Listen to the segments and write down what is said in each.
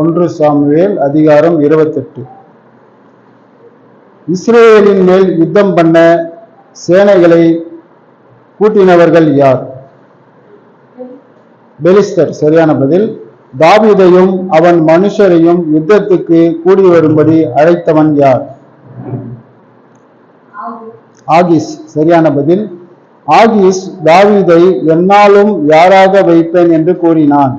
ஒன்று சாமுவேல் அதிகாரம் இருபத்தெட்டு. இஸ்ரேலின் மேல் யுத்தம் பண்ண சேனைகளை கூட்டினவர்கள் யார்? பெலிஸ்தர். சரியான பதில். தாவிதையும் அவன் மனுஷரையும் யுத்தத்துக்கு கூடி வரும்படி அழைத்தவன் யார்? ஆகிஸ். சரியான பதில். ஆகிஸ் தாவிதை என்னாலும் யாராக வைப்பேன் என்று கூறினான்.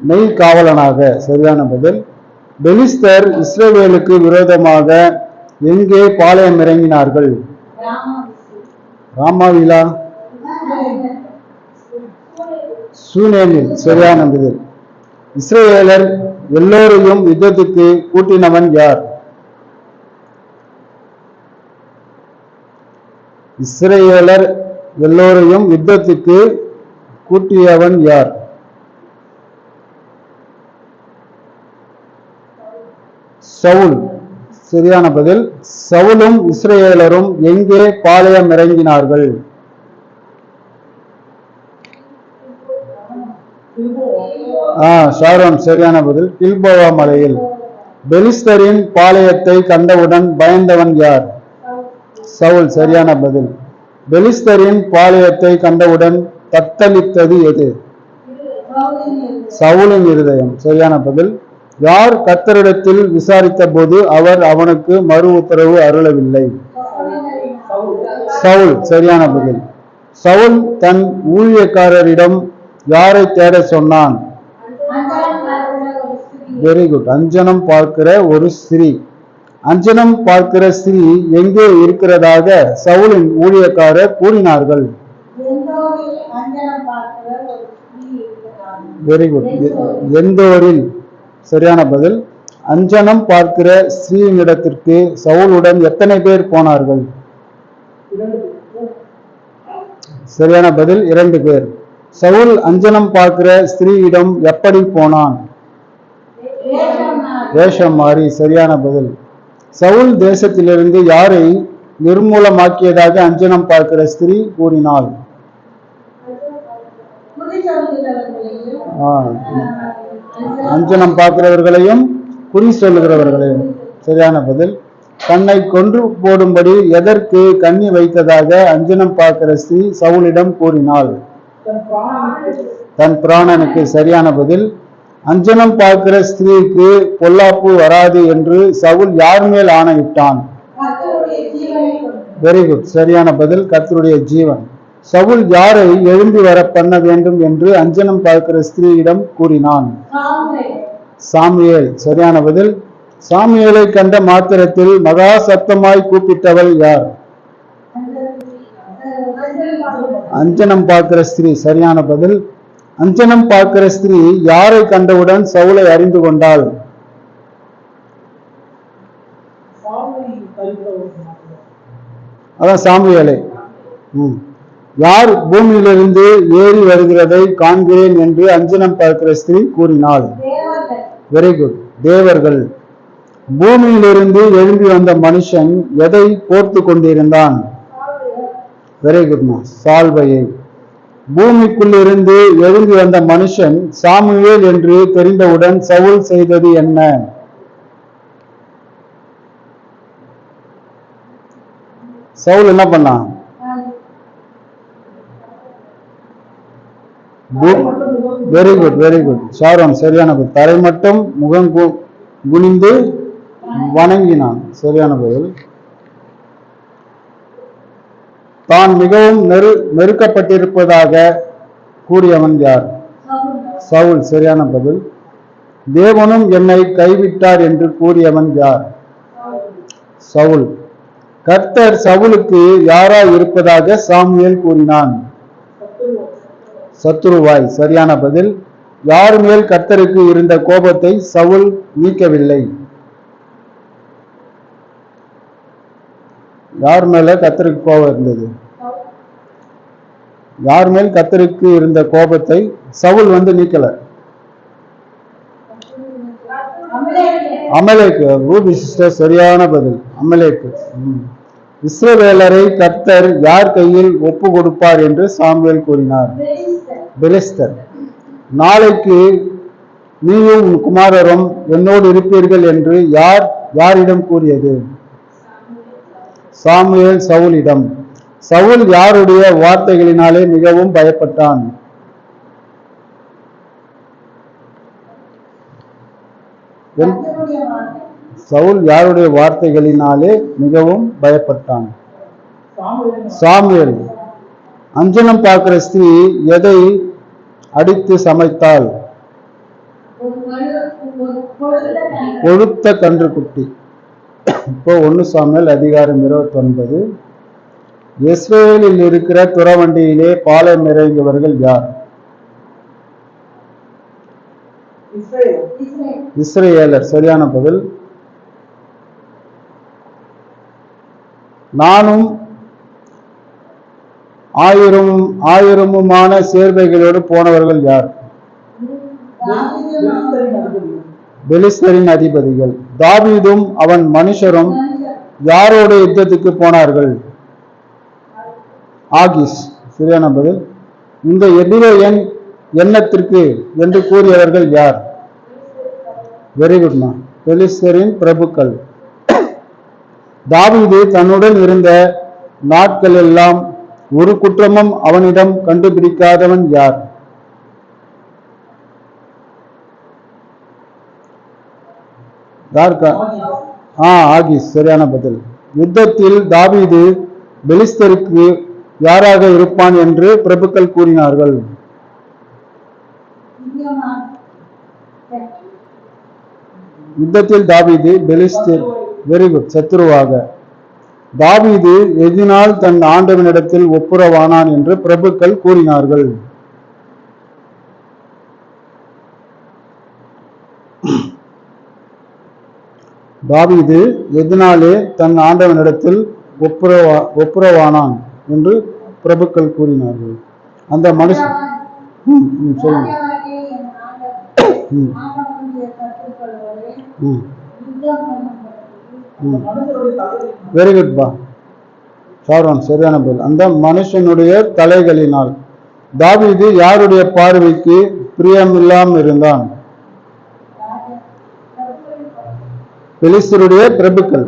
மெய் காவலனாக சரியான பதில். பெலிஸ்தர் இஸ்ரேவேலுக்கு விரோதமாக எங்கே பாளையம் இறங்கினார்கள்? ராமாவிலா? சூனேமில் சரியான பதில். இஸ்ரேலர் எல்லோரையும் யுத்தத்துக்கு கூட்டினவன் யார்? இஸ்ரேலர் எல்லோரையும் யுத்தத்துக்கு கூட்டியவன் யார்? சவுல். சரியான பதில். சவுலும் இஸ்ரேலரும் எங்கே பாளையம் இறங்கினார்கள்? ஆ ஷாரோன் சரியான பதில். கில்போவா மலையில். பெலிஸ்தரின் பாளையத்தை கண்டவுடன் பயந்தவன் யார்? சவுல் சரியான பதில். பெலிஸ்தரின் பாளையத்தை கண்டவுடன் தத்தளித்தது எது? சவுலின் இருதயம். சரியான பதில். யார் கத்தரிடத்தில் விசாரித்த போது அவர் அவனுக்கு மறு உத்தரவு அருளவில்லை. சவுல் சரியான பதில். சவுல் தன் ஊழியக்காரரிடம் யாரை தேட சொன்னான்? வெரி குட் அஞ்சனம் பார்க்கிற ஒரு ஸ்திரீ. அஞ்சனம் பார்க்கிற ஸ்திரீ எங்கே இருக்கிறதாக சவுலின் ஊழியக்காரர் கூறினார்கள். வெரி குட் எந்தோரில் சரியான பதில். அஞ்சனம் பார்க்கிற ஸ்ரீனிடத்திற்கு சவுலுடன் எத்தனை பேர் போனார்கள்? சரியான பதில் இரண்டு பேர். சவுல் அஞ்சனம் பார்க்கிற ஸ்திரீயிடம் எப்படி போனான்? வேஷம் மாறி சரியான பதில். சவுல் தேசத்திலிருந்து யாரை நிர்மூலமாக்கியதாக அஞ்சனம் பார்க்கிற ஸ்திரீ கூறினாள்? ஆ, அஞ்சனம் பார்க்கிறவர்களையும் குறி சொல்லுகிறவர்களையும். சரியான பதில். தன்னை கொன்று போடும்படி எதற்கு கண்ணி வைத்ததாக அஞ்சனம் பார்க்கிற ஸ்திரீ சவுலிடம் கூறினாள். தன் பிராணனுக்கு சரியான பதில். அஞ்சனம் பார்க்கிற ஸ்திரீக்கு பொல்லாப்பு வராது என்று சவுல் யார் மேல் ஆணையிட்டான்? வெரி குட் சரியான பதில். கர்த்தருடைய ஜீவன். சவுல் யாரை எழும்பி வர பண்ண வேண்டும் என்று அஞ்சனம் பார்க்கிற ஸ்திரீயிடம் கூறினான். சாமியேல் சரியான பதில். சாமியலை கண்ட மாத்திரத்தில் மகா சத்தமாய் கூப்பிட்டவள் யார்? அஞ்சனம் பார்க்கிற ஸ்திரீ. சரியான பதில். அஞ்சனம் பார்க்கிற ஸ்திரீ யாரை கண்டவுடன் சவுளை அறிந்து கொண்டாள்? அதான் சாமியலை ம். யார் பூமியிலிருந்து ஏறி வருகிறதை காண்கிறேன் என்று அஞ்சனம் பார்க்கிற ஸ்திரீ கூறினாள். வெரி குட் தேவர்கள் பூமியிலிருந்து எழும்பி வந்த மனுஷன் எதை போர்த்து கொண்டிருந்தான்? வெரி குட்மா சால்வையை. பூமிக்குள்ளிருந்து எழும்பி வந்த மனுஷன் சாமுவேல் என்று தெரிந்தவுடன் சவுல் செய்தது என்ன? சவுல் என்ன பண்ணான்? Very good very good Sharon சரியான பதில். தரை மட்டும் முகம் குனிந்து வணங்கினான். சரியான பதில். தான் மிகவும் நெரு நெருக்கப்பட்டிருப்பதாக கூறியவன் யார்? சவுல். சரியான பதில். தேவனும் என்னை கைவிட்டார் என்று கூறியவன் யார்? சவுல். கர்த்தர் சவுலுக்கு யாராய் இருப்பதாக சாமியல் கூறினான். சத்துருவாய். சரியான பதில் யார் மேல் கர்த்தருக்கு இருந்த கோபத்தை சவுல் நீக்கவில்லை? யார் மேல கத்தருக்கு கோபம் இருந்தது? யார் மேல் கத்தருக்கு இருந்த கோபத்தை சவுல் வந்து நீக்கல? அமலேக்கு. ரூபி சிஸ்டர் சரியான பதில். அமலேக்கு. இஸ்ரவேலரை கர்த்தர் யார் கையில் ஒப்பு கொடுப்பார் என்று சாமுவேல் கூறினார். பெலிஸ்தர். நாளைக்கு நீயும் குமாரரும் என்னோடு இருப்பீர்கள் என்று யார் யாரிடம் கூறியது? சாமுவேல் சவுலிடம். சவுல் யாருடைய வார்த்தைகளினாலே மிகவும் பயப்பட்டான்? என்- சவுல் யாருடைய வார்த்தைகளினாலே மிகவும் பயப்பட்டான்? சாமுவேல். அஞ்சனம் பார்க்கிற ஸ்திரீ எதை அடித்து சமைத்தாள்? கொழுத்த கன்றுக்குட்டி இப்போ ஒன்று சாமியல் அதிகாரம் இருபத்தி ஒன்பது இஸ்ரேலில் இருக்கிற துறவண்டியிலே பாலம் இறங்கியவர்கள் யார்? இஸ்ரேலர். சரியான பதில். நானும் ஆயிரம் ஆயிரமுமான சேர்வைகளோடு போனவர்கள் யார்? பெலிஸ்தரின் அதிபதிகள். தாவீதும் அவன் மனுஷரும் யாரோட யுத்தத்துக்கு போனார்கள்? ஆகிஸ். சரியான பதில் இந்த எதிரேயன் எண்ணத்திற்கு என்று கூறியவர்கள் யார்? வெரி குட்மா பெலிஸ்தரின் பிரபுக்கள். தாவீது தன்னுடன் இருந்த நாட்கள் எல்லாம் ஒரு குற்றமும் அவனிடம் கண்டுபிடிக்காதவன் யார்? யார் ஆ ஆகிஸ் சரியான பதில். யுத்தத்தில் தாவீது பெலிஸ்தருக்கு யாராக இருப்பான் என்று பிரபுக்கள் கூறினார்கள். யுத்தத்தில் தாவீது பெலிஸ்தர் வெரி குட் சத்ருவாக தாவீது எதினால் தன் ஆண்டவனிடத்தில் ஒப்புரவானான் என்று பிரபுக்கள் கூறினார்கள். தாவீது எதனாலே தன் ஆண்டவனிடத்தில் ஒப்புரவா ஒப்புரவானான் என்று பிரபுக்கள் கூறினார்கள். அந்த மனுஷன் சொல்லுங்க. ம், ம், ம். வெரி குட் பா சரியான பதில். அந்த மனுஷனுடைய தலைகளினால். தாவீது யாருடைய பார்வைக்கு பிரியமில்லாமல் இருந்தான்? பெலிஸ்தருடைய பிரபுக்கள்.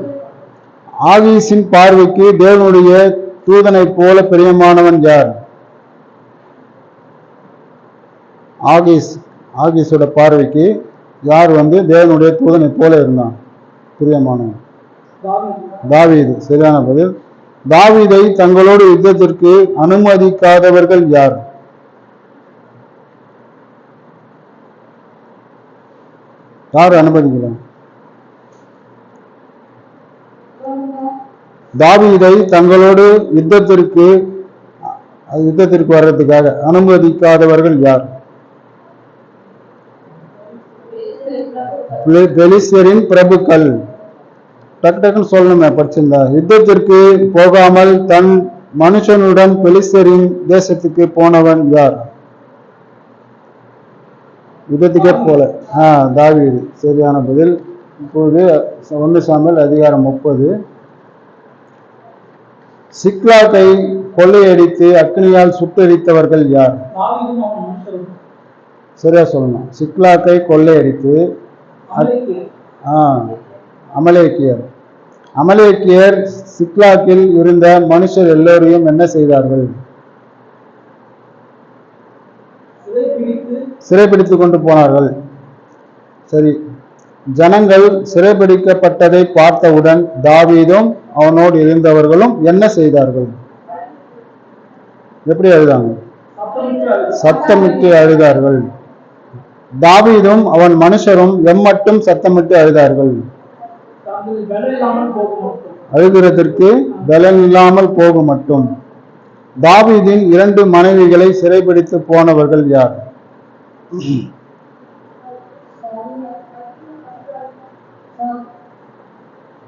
ஆகீஸின் பார்வைக்கு தேவனுடைய தூதனைப் போல பிரியமானவன் யார்? ஆகீஸ் ஆகீஸோட பார்வைக்கு யார் வந்து தேவனுடைய தூதனைப் போல இருந்தான்? பிரியமானவன். தாவீது. சரியான பதில். தாவீதை தங்களோடு யுத்தத்திற்கு அனுமதிக்காதவர்கள் யார்? யார் அனுமதிக்கல தாவீதை தங்களோடு யுத்தத்திற்கு யுத்தத்திற்கு வர்றதுக்காக அனுமதிக்காதவர்கள் யார்? பெலிஸ்வரின் பிரபுக்கள். டக்கு டக்குன்னு சொல்லணுமே படிச்சிருந்தா. யுத்தத்திற்கு போகாமல் தன் மனுஷனுடன் பெலிஸ்தரின் தேசத்துக்கு போனவன் யார்? யுத்தத்துக்கே போல. ஆ தாவீது. சரியான பதில். இப்போது ஒன்று சாம்பல் அதிகாரம் முப்பது. சிக்லாக்கை கொள்ளையடித்து அக்னியால் சுட்டரித்தவர்கள் யார்? சரியா சொல்லணும். சிக்லாக்கை கொள்ளையடித்து ஆ அமலேக்கியர். அமலேக்கியர் சிக்லாக்கில் இருந்த மனுஷர் எல்லோரையும் என்ன செய்தார்கள்? சிறை சிறைப்பிடித்து கொண்டு போனார்கள். சரி. ஜனங்கள் சிறைப்பிடிக்கப்பட்டதை பார்த்தவுடன் தாவீதும் அவனோடு இருந்தவர்களும் என்ன செய்தார்கள்? எப்படி அழுதாங்க? சத்தமிட்டு சத்தமிட்டு அழுதார்கள். தாவீதும் அவன் மனுஷரும் எம்மட்டும் சத்தமிட்டு அழுதார்கள் தங்கள் பலம் இல்லாமல் போக மட்டும் அழுகிறதற்கு பலன் இல்லாமல் போக மட்டும். தாவீதின் இரண்டு மனைவிகளை சிறைபிடித்து போனவர்கள் யார்?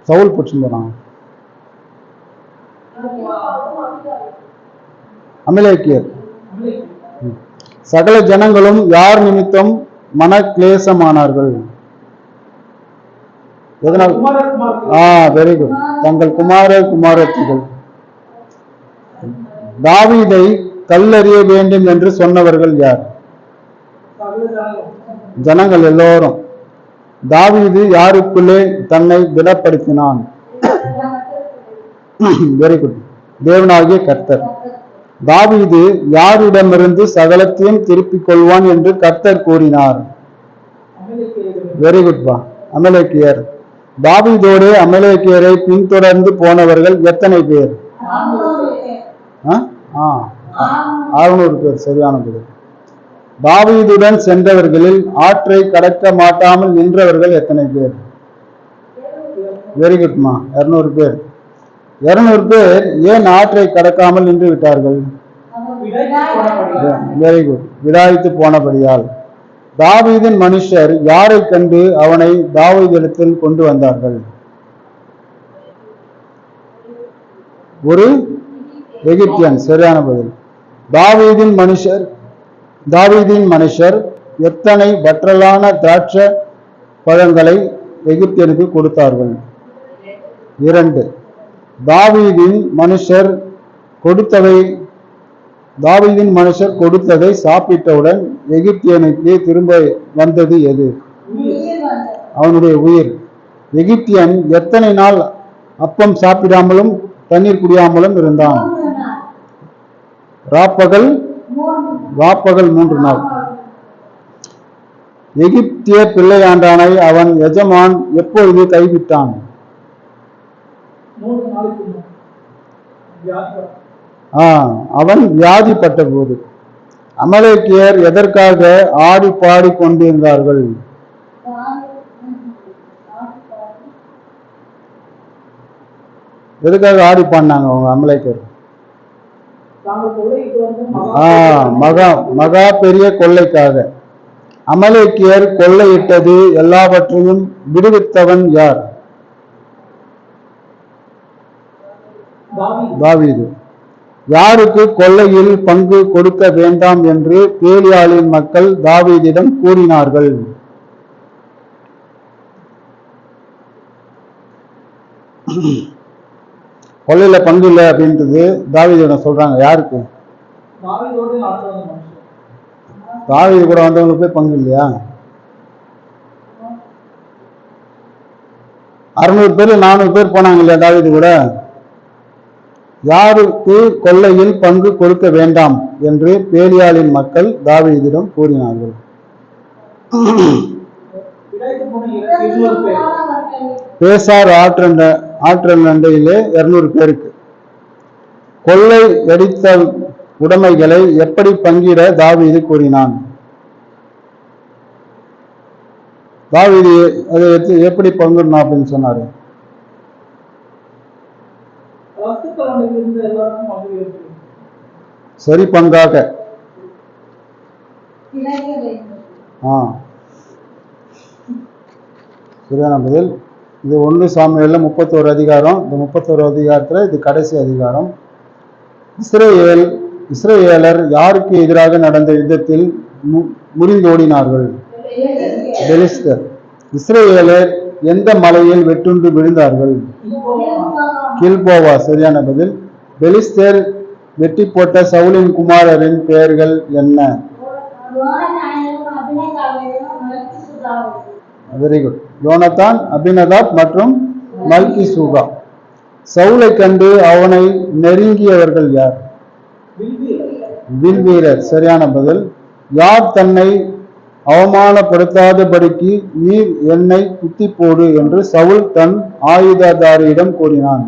சவுல் பிடிச்சுன்னு அமலேக்கியர். அமலேக்கு சகல ஜனங்களும் யார் நிமித்தம் மன கிளேசமானார்கள் எதனால்? ஆ வெரி குட் தங்கள் குமார குமாரத்திகள். தாவீதை கல்லறிய வேண்டும் என்று சொன்னவர்கள் யார்? ஜனங்கள் எல்லோரும். தாவீது யாருக்குள்ளே தன்னை திடப்படுத்தினான் வெரி குட் தேவனாகிய கர்த்தர். தாவீது யாரிடமிருந்து சகலத்தையும் திருப்பிக் கொள்வான் என்று கர்த்தர் கூறினார். வெரி குட் பா அமலேக்கியர். தாவீதோடு அமலேக்கியரை பின்தொடர்ந்து போனவர்கள் எத்தனை பேர்? ஆ? ஆ. அறுநூறு பேர். சரியான பதில். தாவீதுடன் சென்றவர்களில் ஆற்றை கடக்க மாட்டாமல் நின்றவர்கள் எத்தனை பேர்? வெரி குட்மா இருநூறு பேர். இருநூறு பேர் ஏன் ஆற்றை கடக்காமல் நின்று விட்டார்கள்? வெரி குட் விடாய்த்து போனபடியால். தாவீதின் மனுஷர் யாரை கண்டு அவனை தாவீதிடத்தில் கொண்டு வந்தார்கள்? ஒரு எகிப்தியன் சரியான பதில். தாவீதின் மனுஷர் தாவீதின் மனுஷர் எத்தனை வற்றலான திராட்சை பழங்களை எகிப்தியனுக்கு கொடுத்தார்கள்? இரண்டு. தாவீதின் மனுஷர் கொடுத்தவை தாவீதின் மனுஷர் கொடுத்ததை சாப்பிட்டவுடன் எகிப்தியனுக்கு திரும்ப வந்தது எது? அவனுடைய உயிர். எகிப்தியன் எத்தனை நாள் அப்பம் சாப்பிடாமலும் தண்ணீர் குடியாமலும் இருந்தான்? ராப்பகல் வாப்பகல் மூன்று நாள். எகிப்திய பிள்ளையாண்டானை அவன் எஜமான் எப்பொழுது கைவிட்டான்? அவன் வியாதிப்பட்ட போது அமலேக்கியர் எதற்காக ஆடி பாடி கொண்டிருந்தார்கள்? எதுக்காக ஆடி பாடினாங்க அவங்க அமலேக்கியர்? ஆ மகா மகா பெரிய கொள்ளைக்காக. அமலேக்கியர் கொள்ளையிட்டது எல்லாவற்றையும் விடுவித்தவன் யார்? தாவீது. யாருக்கு கொள்ளையில் பங்கு கொடுக்க வேண்டாம் என்று பேலியாளின் மக்கள் தாவீதிடம் கூறினார்கள். கொள்ளையில பங்கு இல்லை அப்படின்றது தாவீதிடம் சொல்றாங்க? யாருக்கு? தாவீது கூட வந்தவங்களுக்கு போய் பங்கு இல்லையா? அறுநூறு பேர் நானூறு பேர் போனாங்க இல்லையா தாவீது கூட? யாருக்கு கொள்ளையில் பங்கு கொடுக்க வேண்டாம் என்று பேலியாளின் மக்கள் தாவீதிடம் கூறினார்கள். பேசார் ஆற்றண்ட ஆற்றல் நண்டையிலே இருநூறு பேருக்கு. கொள்ளை அடித்த உடைமைகளை எப்படி பங்கிட தாவீது கூறினான்? தாவீது அதை எப்படி பங்கிடணும் அப்படின்னு சொன்னாரு வஸ்துக்கள் இருந்து எல்லாருக்கும் பங்கு இருக்கு சரி பங்காக ஆ. சரியான பதில். இது ஒன்று சாமியில் முப்பத்தோரு அதிகாரம். இந்த முப்பத்தோரு அதிகாரத்தில் இது கடைசி அதிகாரம். இஸ்ரேல் இஸ்ரேலர் யாருக்கு எதிராக நடந்த யுத்தத்தில் முறிந்தோடினார்கள்? பெலிஸ்தர். இஸ்ரேலர் எந்த மலையில் வெட்டுண்டு விழுந்தார்கள்? கில்போவா சரியான பதில். பெலிஸ்தர் வெட்டி போட்ட சவுலின் குமாரரின் பெயர்கள் என்ன? வெரி குட் யோனத்தான் அபினதாப் மற்றும் மல்கி சூகா சவுலை கண்டு அவனை நெருங்கியவர்கள் யார்? வில் வீரர் சரியான பதில். யார் தன்னை அவமானப்படுத்தாதபடிக்கு நீர் என்னை குத்தி போடு என்று சவுல் தன் ஆயுததாரியிடம் கூறினான்.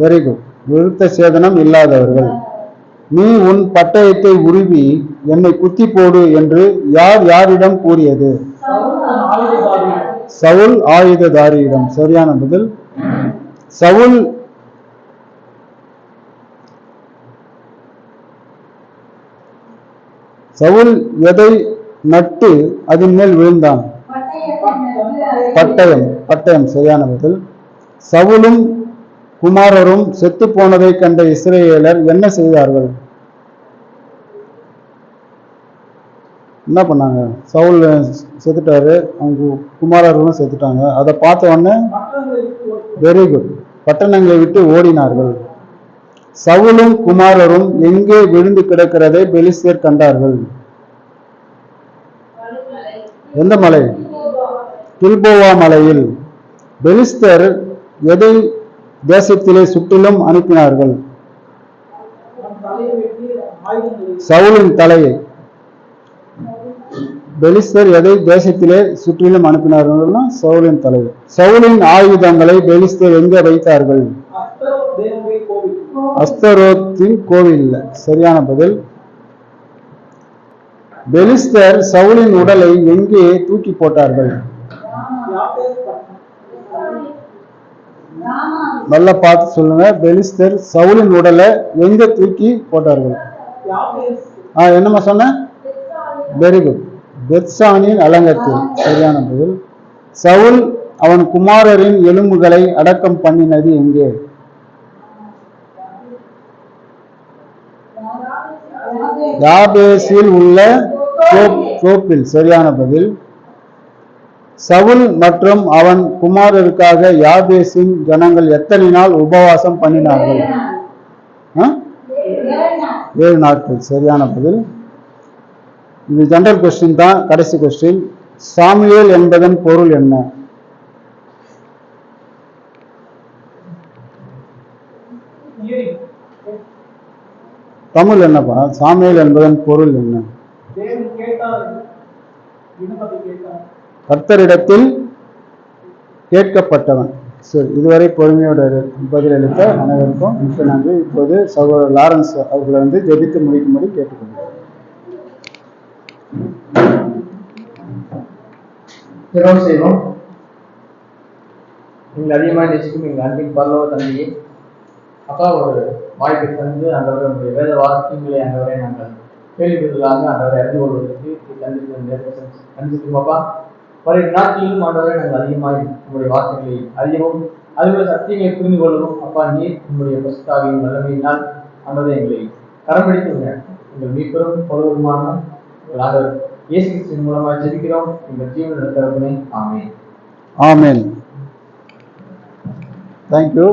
வெரி குட் விருத்த சேதனம் இல்லாதவர்கள். நீ உன் பட்டயத்தை உருவி என்னை குத்தி போடு என்று யார் யாரிடம் கூறியது? சவுல் ஆயுததாரியிடம். சரியான பதில். சவுல் சவுல் எதை நட்டு அதன் மேல் விழுந்தான்? பட்டயம். பட்டயம் சரியான பதில் சவுலும் குமாரரும் செத்து போனதை கண்ட இஸ்ரேலர் என்ன செய்தார்கள்? என்ன பண்ணாங்க? சவுல் செத்துட்டாரு அவங்க குமாரர்களும் செத்துட்டாங்க. அதை பார்த்த உடனே வெரி குட் பட்டணங்களை விட்டு ஓடினார்கள். சவுலும் குமாரரும் எங்கே விழுந்து கிடக்கிறதை பெலிஸ்தர் கண்டார்கள். எந்த மலை? கில்போவா மலையில். பெலிஸ்தர் எதை தேசத்திலே சுற்றிலும் அனுப்பினார்கள்? சவுலின் தலையை. பெலிஸ்தர் எதை தேசத்திலே சுற்றிலும் அனுப்பினார்கள்னா சவுலின் தலையை. சவுலின் ஆயுதங்களை பெலிஸ்தர் எங்கே வைத்தார்கள்? அஸ்தரோத்தின் கோவில் சரியான பதில். பெலிஸ்தர் சவுலின் உடலை எங்கே தூக்கி போட்டார்கள்? நல்லா பார்த்து சொல்லுங்க. பெலிஸ்தர் சவுலின் உடலை எங்க தூக்கி போட்டார்கள்? ஆ என்னம்மா சொன்ன? வெரி குட் பெத்சானின் அலங்கத்தில். சரியான பதில். சவுல் அவன் குமாரரின் எலும்புகளை அடக்கம் பண்ணினது எங்கே? யாபேசில் உள்ள தோப்- சரியான பதில். சவுல் மற்றும் அவன் குமாரருக்காக யாபேசின் ஜனங்கள் எத்தனை நாள் உபவாசம் பண்ணினார்கள்? ஆ? ஏழு நாட்கள் சரியான பதில். இது ஜென்ரல் கொஸ்டின் தான் கடைசி கொஸ்டின் சாமியல் என்பதன் பொருள் என்ன? தமிழ் என்னப்பா? சாமுவேல் என்பதன் பொருள் என்ன? தேவன் கேட்டார் விண்ணப்பத்தை கேட்டார். கர்த்தரிடத்தில் கேட்கப்பட்டவன். சரி இதுவரை பொறுமையோடு பதிலளித்த அனைவருக்கும் மிக்க நன்றி. இப்போது சகோதரர் லாரன்ஸ் அவர்களை வந்து ஜெபித்து முடிக்கும்படி கேட்டுக்கொள்கிறேன். ஜெபம் செய்வோம். நீங்கள் அதிகமாக நேசிக்கும் எங்கள் அன்பின் பரலோக தந்தையே அப்பா ஒரு வாய்ப்பு தந்து அந்தவரை உங்களுடைய வேத வாக்கியங்களை அந்தவரை நாங்கள் கேள்விப்பட்டதாக அந்தவரை அறிந்து கொள்வதற்கு தந்திருக்கிற கண்டிருக்கும் வரை நாட்களிலும் ஆண்டவரை நாங்கள் அதிகமாக உங்களுடைய வார்த்தைகளை அறியவும் அதுபோல சத்தியங்களை புரிந்து கொள்ளவும். அப்பா நீர் உங்களுடைய பசுத்தாவின் வல்லமையினால் அன்றதை எங்களை கரம் பிடித்து உங்கள் மீட்பெரும் பொதுவுமான எங்கள் ஆண்டவர் இயேசு கிறிஸ்துவின் மூலமாக ஜெபிக்கிறோம். எங்கள் ஜீவன் நடத்தவர்களே ஆமே ஆமேன். தேங்க்யூ